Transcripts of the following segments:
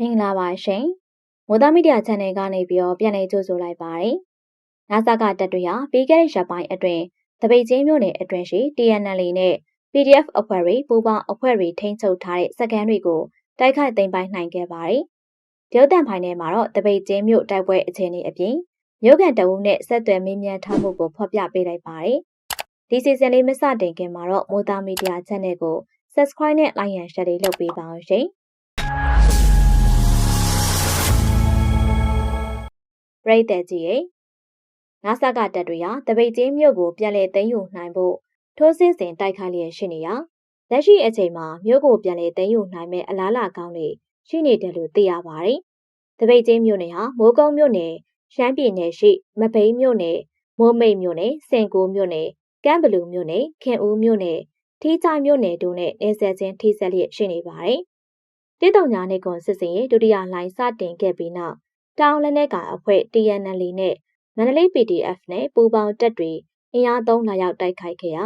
မင်္ဂလာပါရှင်။မိုးသားမီဒီယာ channel ကနေပြီးတော့ပြန်လည်ကြိုဆိုလိုက်ပါတယ်။နာဆာကတပ်တွေဟာပြီးခဲ့တဲ့ရက်ပိုင်းအတွင်းတပိတ်ချင်းမြို့နယ်အတွင်းရှိ TNL နဲ့ PDF အဖွဲ့တွေပူးပေါင်းအဖွဲ့တွေထိန်းချုပ်ထားတဲ့စကန်တွေကိုတိုက်ခိုက်သိမ်းပိုက်နိုင်ခဲ့ပါတယ်။ဒေသတန်ဖိုင်ထဲမှာတော့တပိတ်ချင်းမြို့တိုက်ပွဲအခြေအနေအပြင်မြို့ကန်တအုပ်နဲ့ဆက်သွယ်မေးမြန်းထားမှုကိုဖော်ပြပေးလိုက်ပါတယ်။ဒီစီဇန်လေးမစတင်ခင်မှာတော့မိုးသားမီဒီယာ channel ကို subscribe နဲ့ like and share လေးလုပ်ပေးပါအောင်ရှင်။ ပရိသတ်ကြီးရေနာဆာကတပ်တွေဟာတပိတ်ချင်းမြို့ကိုပြန်လည်သိမ်းယူနိုင်ဖို့ထိုးစစ်ဆင်တိုက်ခိုက်လျက်ရှိနေရလက်ရှိအချိန်မှာမြို့ကိုပြန်လည်သိမ်းယူနိုင်မဲ့အလားအလာကောင်းတွေရှိနေတယ်လို့သိရပါတယ်။တပိတ်ချင်းမြို့နယ်ဟာမိုးကုံမြို့နယ်ရှမ်းပြည်နယ်ရှိမဘိမ်းမြို့နယ်မိုးမိတ်မြို့နယ်စင်ကိုမြို့နယ်ကမ်းဘလူမြို့နယ်ခင်ဦးမြို့နယ်ထီးချိုင်မြို့နယ်တို့နဲ့နေဆက်ချင်းထိစပ်လျက်ရှိနေပါတယ်။တိတုံညာနေကွန်စစ်စင်ရဲ့ဒုတိယလိုင်းစတင်ခဲ့ပြီးနောက် တောင်လက်နက်ကိုင်အဖွဲ့ TNL နဲ့ မန္တလေး PDF နဲ့ ပူးပေါင်းတပ်တွေ အင်အားသုံးလာရောက်တိုက်ခိုက်ခဲ့ရာ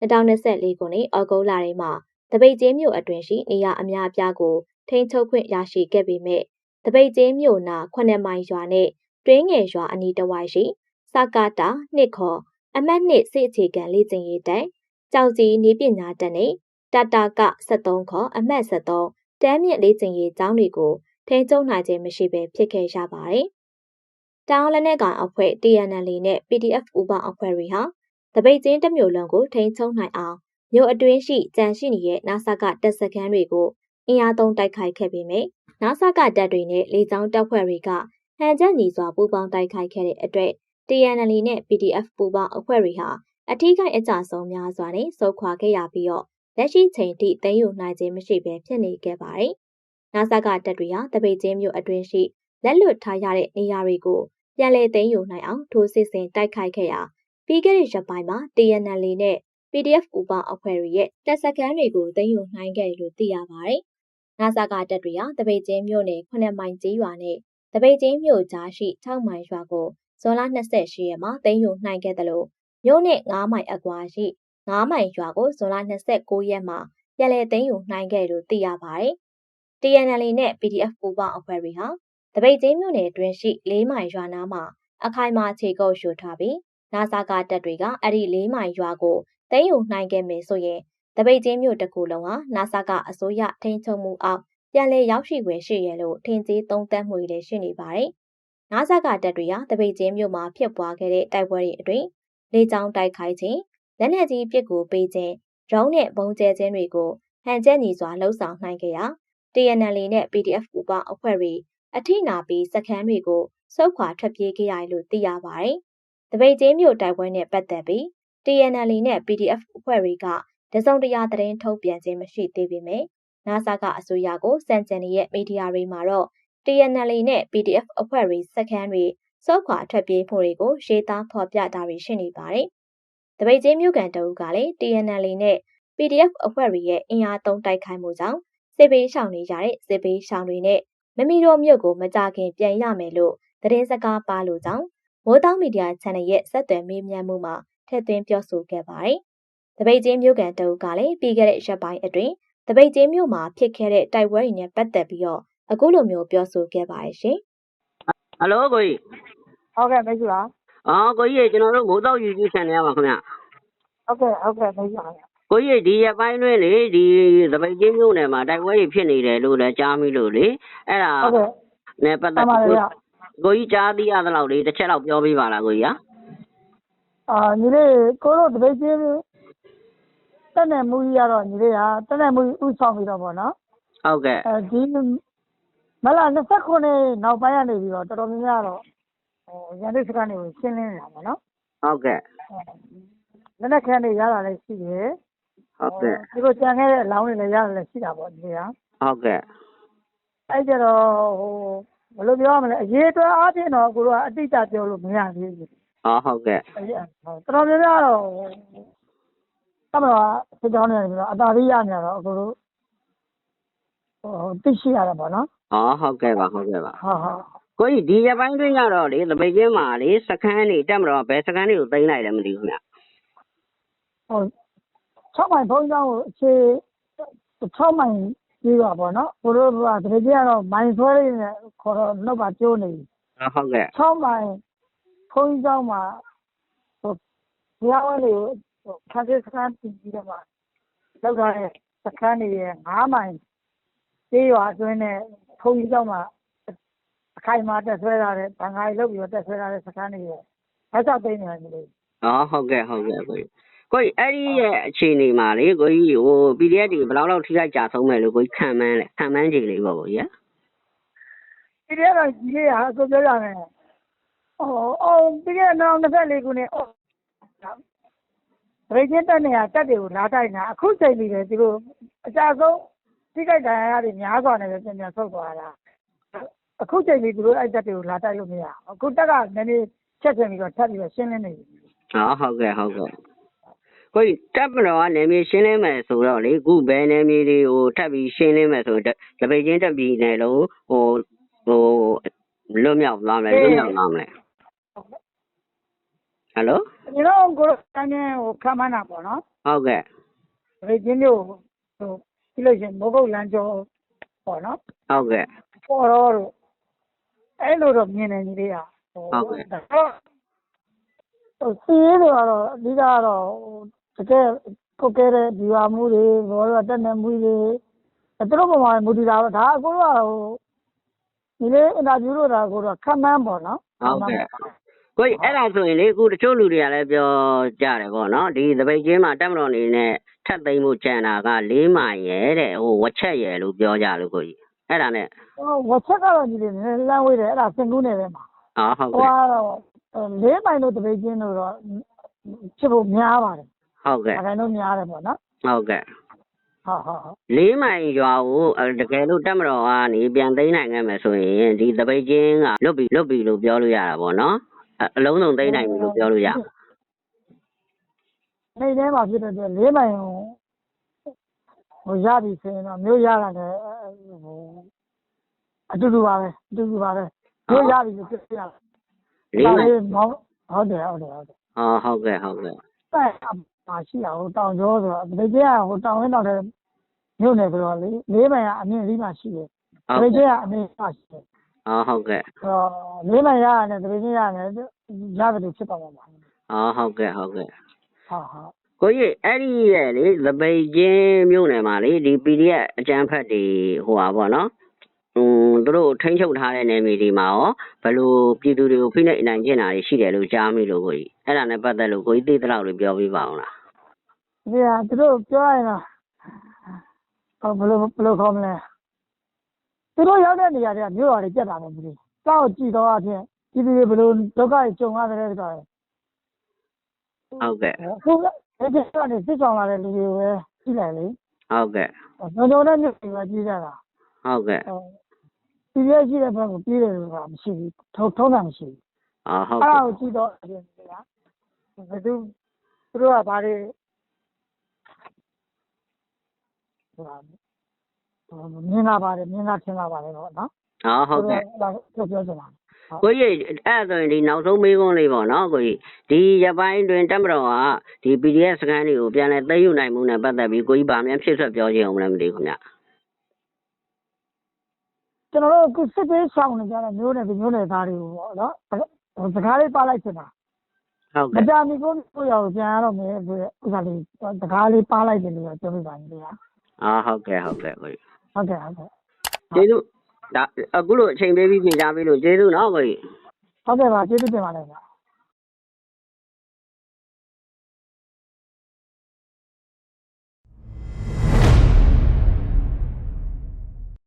2024ခုနှစ်အောက်တိုဘာလမှာတပိတ်ကျင်းမြို့အတွင်းရှိ နေရာအများအပြားကို ထိန်းချုပ်ခွင့်ရရှိခဲ့ပေမဲ့တပိတ်ကျင်းမြို့နာ9မိုင်ရွာနဲ့ တွင်းငယ်ရွာအနီးတစ်ဝိုက်ရှိ စကာတာနှစ်ခေါ် အမတ်နှစ်စစ်အခြေခံလေ့ကျင့်ရေးတပ်ကြောက်စီနေပညာတပ်နဲ့ တတာက73ခေါ် အမှတ်73တမ်းမြင့်လေ့ကျင့်ရေးကျောင်းတွေကို ထိန်းချုပ်နိုင်ခြင်းမရှိဘဲဖြစ်ခဲ့ရပါတယ်။တောင်လက်နက်ကောင်အဖွဲ့ TNL နဲ့ PDF ဥပအဖွဲ့တွေဟာတပိတ်ချင်းတစ်မျိုးလုံးကိုထိန်းချုပ်နိုင်အောင်မြို့အတွင်းရှိကြံရှိနေတဲ့နာဆာကတပ်စခန်းတွေကိုအင်အားသုံးတိုက်ခိုက်ခဲ့ပေမယ့်နာဆာကတပ်တွေနဲ့လေကြောင်းတပ်ဖွဲ့တွေကဟန်ချက်ညီစွာပူးပေါင်းတိုက်ခိုက်ခဲ့တဲ့အတွက် TNL နဲ့ PDF ပူးပေါင်းအဖွဲ့တွေဟာအထူးကိအကြဆုံးများစွာနဲ့စုခွာခဲ့ရပြီးတော့လက်ရှိချိန်ထိသိမ်းယူနိုင်ခြင်းမရှိဘဲဖြစ်နေခဲ့ပါတယ်။ နာဆာကတပ်တွေဟာတပိတ်ချင်းမြို့အတွင်းရှိလက်လွတ်ထားရတဲ့နေရာတွေကိုပြန်လည်သိမ်းယူနိုင်အောင်ထိုးစစ်ဆင်တိုက်ခိုက်ခဲ့ရာပြီးခဲ့တဲ့ရက်ပိုင်းမှာ TNL နဲ့ PDF ဥပအဖွဲ့တွေရဲ့တပ်စခန်းတွေကိုသိမ်းယူနိုင်ခဲ့တယ်လို့သိရပါတယ်။နာဆာကတပ်တွေဟာတပိတ်ချင်းမြို့နယ်9မိုင်ကျေးရွာနဲ့တပိတ်ချင်းမြို့ကြားရှိ6မိုင်ရွာကိုဇွန်လ28ရက်မှာသိမ်းယူနိုင်ခဲ့တယ်လို့မြို့နဲ့9မိုင်အကွာရှိ9မိုင်ရွာကိုဇွန်လ29ရက်မှာပြန်လည်သိမ်းယူနိုင်ခဲ့လို့သိရပါတယ်။ TNL နဲ့ PDF ပူးပေါင်းအဖွဲ့တွေဟာတပိတ်ချင်းမြို့နယ်အတွင်းရှိ၄မိုင်ရွာနားမှာအခိုင်အမာခြေကုပ်ယူထားပြီးနာဆာကတပ်တွေကအဲ့ဒီ၄မိုင်ရွာကိုသိမ်းယူနိုင်ခဲ့မယ်ဆိုရင်တပိတ်ချင်းမြို့တစ်ခုလုံးဟာနာဆာကအစိုးရထိန်းချုပ်မှုအောက်ပြန်လည်ရောက်ရှိခွင့်ရှိရလို့ထင်ကြီးသုံးသပ်မှုတွေရှိနေပါတယ်။နာဆာကတပ်တွေဟာတပိတ်ချင်းမြို့မှာဖြစ်ပွားခဲ့တဲ့တိုက်ပွဲတွေအတွင်းလေကြောင်းတိုက်ခိုက်ခြင်းလက်နက်ကြီးပစ်ကူပေးခြင်းဒရုန်းနဲ့ပုံကျဲခြင်းတွေကိုဟန်ချက်ညီစွာလှုပ်ဆောင်နိုင်ခဲ့ရာ TNL နဲ့ PDF ပူပေါင်းအဖွဲ့တွေအထိနာပြီးစခန်းတွေကိုစုခွာထွက်ပြေးခဲ့ရတယ်လို့သိရပါတယ်။တပိတ်ချင်းမြို့တိုက်ပွဲနဲ့ပတ်သက်ပြီး TNL နဲ့ PDF အဖွဲ့တွေကတစုံတရာသတင်းထုတ်ပြန်ခြင်းမရှိသေးပေမဲ့ NASA ကအစိုးရကိုစံကြံနေတဲ့မီဒီယာတွေမှာတော့ TNL နဲ့ PDF အဖွဲ့တွေစခန်းတွေစုခွာထွက်ပြေးမှုတွေကိုရေးသားဖော်ပြတာတွေရှိနေပါတယ်။တပိတ်ချင်းမြို့ကန်တအုပ်ကလည်း TNL နဲ့ PDF အဖွဲ့တွေရဲ့အင်အားသုံးတိုက်ခိုက်မှုကြောင့် စစ်ပေးရှောင်နေကြတဲ့စစ်ပေးရှောင်တွေနဲ့မမီတို့မြို့ကိုမကြခင်ပြန်ရမယ်လို့သတင်းစကားပါလို့ကြောင့်မိုးတောင်းမီဒီယာ channel ရဲ့ဆက်သွယ်မေးမြန်းမှုမှာထည့်သွင်းပြောဆိုခဲ့ပါတယ်။တပိတ်ချင်းမြို့ကန်တအုပ်ကလည်းပြီးခဲ့တဲ့ရက်ပိုင်းအတွင်းတပိတ်ချင်းမြို့မှာဖြစ်ခဲ့တဲ့တိုက်ပွဲတွေနဲ့ပတ်သက်ပြီးတော့အခုလိုမျိုးပြောဆိုခဲ့ပါတယ်ရှင်ဟယ်လိုကိုကြီးဟုတ်ကဲ့မိတ်ဆွေပါအော်ကိုကြီးကျွန်တော်တို့မိုးတော့ YouTube channel ပါခင်ဗျဟုတ်ကဲ့ဟုတ်ကဲ့မိတ်ဆွေပါ ကိုကြီးဒီရက်ပိုင်းတွင်းလေဒီသပိတ်ချင်းမြို့နယ်မှာတိုက်ပွဲတွေဖြစ်နေတယ်လို့လည်းကြားမိလို့လေအဲ့ဒါဟုတ်ကဲ့နဲ့ပတ်တသက်မန်ပြီးရကိုကြီးကြားသိရသလောက်လေးတစ်ချက်လောက်ပြောပေးပါလားကိုကြီးဟာအာညီလေးကိုတို့တပိတ်ချင်းတက်နေမှုကြီးကတော့ညီလေးကတက်နေမှုဥဆောင်ပြီးတော့ဗောနော်ဟုတ်ကဲ့အဲဒီမလာ29နောက်ပိုင်းကနေပြီးတော့တော်တော်များများတော့ဟိုရန်ဒစ်စကနေကိုရှင်းလင်းနေတာဗောနော်ဟုတ်ကဲ့လက်နက်ခဲနေရတာလည်းရှိတယ် ဟုတ်ကဲ့ဒီလိုကြံခဲ့တဲ့အလောင်းတွေလည်းရတယ်လည်းရှိတာဗောညီလေးကဟုတ်ကဲ့အဲ့ကြတော့ဟိုဘယ်လိုပြောရမလဲအရေးအတွက်အားဖြင့်တော့ကိုတို့ကအတိအကျပြောလို့မရသေးဘူးအော်ဟုတ်ကဲ့အဲ့ဒီတော်တော်များများတော့တမတော်စစ်ကြောင်းနေတယ်ပြီးတော့အတားသေးရနေတော့အခုတို့ဟိုသိရှိရတယ်ပေါ့နော်အော်ဟုတ်ကဲ့ပါဟုတ်ကဲ့ပါဟုတ်ဟုတ်ကိုကြီးဒီရက်ပိုင်းတွင်းကတော့လေသပိတ်ချင်းမှာလေစခန်းတွေတက်မတော်ဘယ်စခန်းတွေကိုသိမ်းလိုက်လဲမသိဘူးခင်ဗျဟို ၆မိုင်ဘုန်းကြီးကျောင်းကိုအခြေ၆မိုင်ပြေးပါပေါ့နော်ကိုတို့ကတကယ်ကြီးကတော့မိုင်ဆွဲလေးနဲ့ခေါ်တော့နှုတ်ပါကျိုးနေပြီဟုတ်ကဲ့၆မိုင်ဘုန်းကြီးကျောင်းမှာဟိုဘုရားဝင်ကိုဖန်ဆင်းစခန်းတည်ပြီးတော့မှလောက်ထားတဲ့စခန်းတွေရဲ့၅မိုင်ပြေးရွာအတွင်းနဲ့ဘုန်းကြီးကျောင်းမှာအခိုင်အမာတက်ဆွဲထားတဲ့ဘန်ဂါရီလောက်ပြီးတော့တက်ဆွဲထားတဲ့စခန်းတွေရဲ့ဘာသာသိနေတယ်မလို့อ๋อဟုတ်ကဲ့ဟုတ်ကဲ့ကို ကြီးကိုကြီးအဲ့ဒီရဲ့အခြေအနေမှာလေကိုကြီးဟို PDF တွေဘယ်လောက်လောက်ထိခိုက်ကြဆုံးမယ်လို့ကိုကြီးခံမှန်းလဲခံမှန်းကြည့်လေးပေါ့ကိုကြီးဒီထဲတော့ကြီးလေးဟာဆိုပြောရမယ်ဟိုအောင်ပြီးခဲ့တဲ့24ခုနှစ်အော်ရေကျင်းတက်နေရတက်တွေကိုလာတိုက်နေတာအခုချိန်ပြီးတယ်သူတို့အကြဆုံးထိခိုက်ဒဏ်ရာရတွေများစွာနဲ့ပဲပြန်ပြန်ဆုတ်သွားတာအခုချိန်ပြီးသူတို့အဲ့တက်တွေကိုလာတိုက်လို့မရဘူးအခုတက်ကနည်းနည်းချက်ချင်ပြီးတော့ထပ်ပြီးတော့ရှင်းလင်းနေပြီအာဟုတ်ကဲ့ဟုတ်ကဲ့ ကိုကြီးတပ်မတော်ကနေမြေရှင်းလင်းမယ်ဆိုတော့လေခုဘယ်နေမြေတွေကိုထပ်ပြီးရှင်းလင်းမယ်ဆိုတော့တပိတ်ချင်းတက်ပြီးနေလို့ဟိုဟိုလွတ်မြောက်သွားမယ်လွတ်မြောက်သွားမယ်ဟယ်လိုဒီတော့ကိုယ်တိုင်းနဲ့ဟိုခံမနာပေါ့နော်ဟုတ်ကဲ့ရေကျင်းမျိုးဟိုပြီးလို့ရှိရင်မိုးကုတ်လမ်းကျော်ပေါ့နော်ဟုတ်ကဲ့ပေါ်တော့တို့အဲ့လိုတော့မြင်နေကြီးလေးอ่ะဟိုဟုတ်ကဲ့ဒါတော့ဟိုစီးရဲတွေကတော့အဓိကကတော့ဟို တကယ်ကိုယ်ကဲတဲ့ဒီဝမှုတွေဘောတော့တက်နေမှုတွေအဲသူတို့ပုံမှာမူတည်တာတော့ဒါအကိုကဟိုဒီလေးအင်တာဗျူးလို့တာကိုတော့ခံမှန်းပေါ့နော်ဟုတ်ကဲ့ကိုကြီးအဲ့ဒါဆိုရင်လေအခုတချို့လူတွေကလည်းပြောကြတယ်ပေါ့နော်ဒီတပိတ်ချင်းမှာတက်မတော်နေနဲ့ထပ်သိမ်းမှုကြံတာက၄မိုင်ရဲတဲ့ဟိုဝက်ချက်ရဲလို့ပြောကြလို့ကိုကြီးအဲ့ဒါနဲ့ဟိုဝက်ချက်ကတော့ဒီလေးနည်းနည်းလမ်းဝေးတယ်အဲ့ဒါစင်ကူးနေပဲမှာအာဟုတ်ဟိုကဲ့ကတော့လေးပိုင်လို့တပိတ်ချင်းလို့တော့ဖြစ်ဖို့များပါတယ် ဟုတ်ကဲ့အခိုင်တော့များတယ်ပေါ့နော်ဟုတ်ကဲ့ဟုတ်ဟုတ်ဟုတ်လေးမိုင်ရွာကိုအဲ့တကယ်လို့တက်မတော်ကနေပြန်သိမ်းနိုင်ခဲ့မယ်ဆိုရင်ဒီတပိတ်ချင်းကလွတ်ပြီလွတ်ပြီလို့ပြောလို့ရတာပေါ့နော်အအလုံးစုံသိမ်းနိုင်ပြီလို့ပြောလို့ရနေထဲမှာဖြစ်တဲ့အတွက်လေးမိုင်ဟိုဟိုရပြီဆိုရင်တော့မျိုးရတာလည်းဟိုအတူတူပါပဲအတူတူပါပဲမျိုးရပြီလို့ပြောရတာလေးမိုင်မောင်းဟုတ်တယ်ဟုတ်တယ်ဟုတ်တယ်အော်ဟုတ်ကဲ့ဟုတ်ကဲ့အဲ့ မှာရှိတာဟိုတောင်ကျောဆိုတော့ဒီကျကဟိုတောင်ဝင်းတောင်တဲ့မြို့နယ်ဆိုတော့လေလေးမိုင်ကအမြင့်ကြီးမှရှိတယ်ဟုတ်ဒီကျကဲ့ကအမြင့်မှရှိတယ်အော်ဟုတ်ကဲ့ဆိုတော့လေးမိုင်ရရတယ်ဒီကျရတယ်ရတယ်လို့ဖြစ်ပါမှာပါအော်ဟုတ်ကဲ့ဟုတ်ကဲ့ဟုတ်ဟုတ်ကိုကြီးအဲ့ဒီရဲ့လေသပိတ်ချင်းမြို့နယ်မှာလေဒီ PDF အကြမ်းဖက်တွေဟိုပါပေါ့နော် ဟိုသူတို့ထိန်းချုပ်ထားတဲ့နယ်မြေတွေမှာရောဘယ်လိုပြည်သူတွေကိုဖိနှိပ်နိုင်ကျင်တာတွေရှိတယ်လို့ကြားမိလို့ကိုကြီးအဲ့ဒါနဲ့ပတ်သက်လို့ကိုကြီးသိတဲ့လောက်လေးပြောပြပါအောင်လားဒီဟာသူတို့ပြောရရင်တော့ဟိုဘယ်လိုဘယ်လိုခေါ်မလဲသူတို့ရောက်တဲ့နေရာတွေကမြို့တော်တွေပြတ်တာမဟုတ်ဘူး။စောက်ကြည့်တော့အဖြစ်ဒီဒီဘယ်လိုဒုက္ခတွေကြုံရတယ်ဆိုတော့ဟုတ်ကဲ့အခုဒီကျကနေစစ်ဆောင်လာတဲ့လူတွေပဲကြည့်လိုက်လေဟုတ်ကဲ့။ညုံညုံနဲ့မြို့တွေပဲကြည့်ကြတာဟုတ်ကဲ့။ ဒီရရှိတဲ့ဘက်ကိုပြေးတယ်ဆိုတာမရှိဘူး။ထုံထုံးတာမရှိဘူးအော်ဟုတ်။အဲ့ကဲ့ဒါကိုကြည့်တော့အပြင်ကဘယ်သူသူတို့ကဘာတွေဟိုမြင်လာပါတယ်မြင်လာထင်လာပါတယ်ပေါ့နော်အော်ဟုတ်ကဲ့ပြောပြောချင်တာကိုကြီးအဲ့ဒါဆိုရင်ဒီနောက်ဆုံးမေးခွန်းလေးပေါ့နော်ကိုကြီးဒီရပိုင်းတွင်တက်မတော်ကဒီ PDF စကန်တွေကိုပြန်လဲသိမ်းယူနိုင်မှုနဲ့ပတ်သက်ပြီးကိုကြီးဗာမြန်ဖြစ်ဆွက်ပြောချင်အောင်လည်းမသိဘူးခင်ဗျ ကျွန်တော်တို့အခုစစ်သေးဆောင်နေကြတဲ့မျိုးနယ်ဒီမျိုးနယ်သားတွေကိုပေါ့နော်ဟိုစကားလေးပါလိုက်ချင်တာဟုတ်မကဲ့ကြမီကိုကိုရောက်ပြန်ရတော့မယ်ဆိုတဲ့ဥစ္စာလေးစကားလေးပါလိုက်တယ်လို့ပြောပြပါနေတယ်အော်ဟုတ်ကဲ့ဟုတ်ကဲ့ကိုကြီးဟုတ်ကဲ့ဟုတ်ကဲ့ကျေးဇူးဒါအခုလိုအချိန်ပေးပြီးပြင်ကြပေးလို့ကျေးဇူးနော်ကိုကြီးဟုတ်ကဲ့ပါကျေးဇူးတင်ပါတယ်ဗျာ